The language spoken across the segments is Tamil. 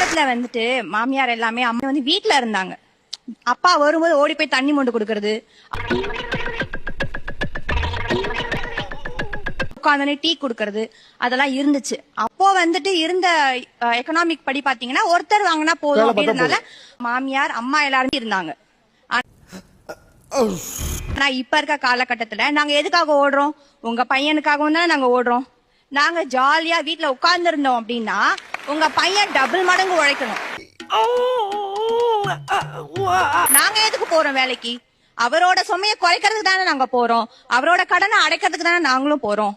மாற வந்துட்டு மாமியார் எல்லாமே அம்மா வந்து வீட்ல இருந்தாங்க. அப்பா வரும்போது ஓடி போய் தண்ணி மொண்டு கொடுக்கறது. உட்காந்து டீ குடுக்கறது. அதெல்லாம் இருந்துச்சு. அப்போ வந்துட்டு இருந்த எக்கனாமிக் படி பாத்தீங்கன்னா ஒருத்தர் வாங்கினா போதும் அப்படின்றதுனால மாமியார் அம்மா எல்லாருமே இருந்தாங்க. ஆனா இப்ப இருக்க காலகட்டத்துல நாங்க எதுக்காக ஓடுறோம்? உங்க பையனுக்காகவும் தானே நாங்க ஓடுறோம். நாங்க ஜாலியா வீட்ல உட்கார்ந்து இருந்தோம் அப்படின்னா உங்க பையன் டபுள் மடங்கு உழைக்கணும். நாங்க எதுக்கு போறோம் வேலைக்கு? அவரோட சுமைய குறைக்கிறதுக்கு தானே நாங்க போறோம். அவரோட கடனை அடைக்கிறதுக்கு தானே நாங்களும் போறோம்.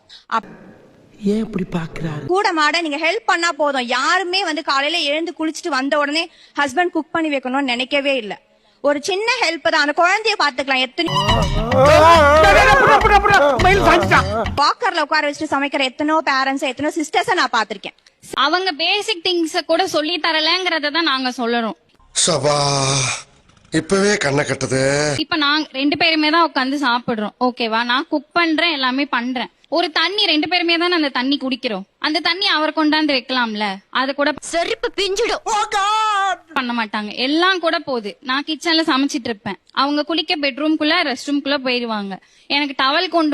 ஏன் இப்படி பாக்குறாரு? கூட மாட நீங்க ஹெல்ப் பண்ணா போதும். யாருமே வந்து காலையில எழுந்து குளிச்சுட்டு வந்த உடனே ஹஸ்பண்ட் குக் பண்ணி வைக்கணும்னு நினைக்கவே இல்ல. ஒரு சின்ன ஹெல்ப் தான். அந்த குழந்தைய பாத்துக்கலாம் எத்தனை வாக்கர்ல உட்கார வச்சுட்டு சமைக்கிற எத்தனோ பேரண்ட்ஸ் எத்தனோ சிஸ்டர்ஸ நான் பாத்திருக்கேன் அவங்க பேசிக் திங்ஸ் கூட சொல்லி தரலங்கறத தான் நாங்க சொல்லறோம். சபா இப்பவே கண்ணை கட்டுது. இப்ப நாங்க ரெண்டு பேருமே தான் உட்காந்து சாப்பிடுறோம். ஓகேவா நான் குக் பண்றேன் எல்லாமே பண்றேன். ஒரு தண்ணி ரெண்டு பேருமே தான் அந்த தண்ணி குடிக்கிறோம். அந்த தண்ணி அவர் கொண்டாந்து வைக்கலாம்ல? அது கூட செருப்பு பிஞ்சிடும். பண்ண மாட்டாங்க எல்லாம் கூட போகுது நான் கிச்சன்ல சமைச்சிட்டு இருப்பேன். அவங்க குளிக்க பெட்ரூம்குள்ள ரெஸ்ட் ரூம்குள்ள போயிருவாங்க. எனக்கு டவல் கொண்டு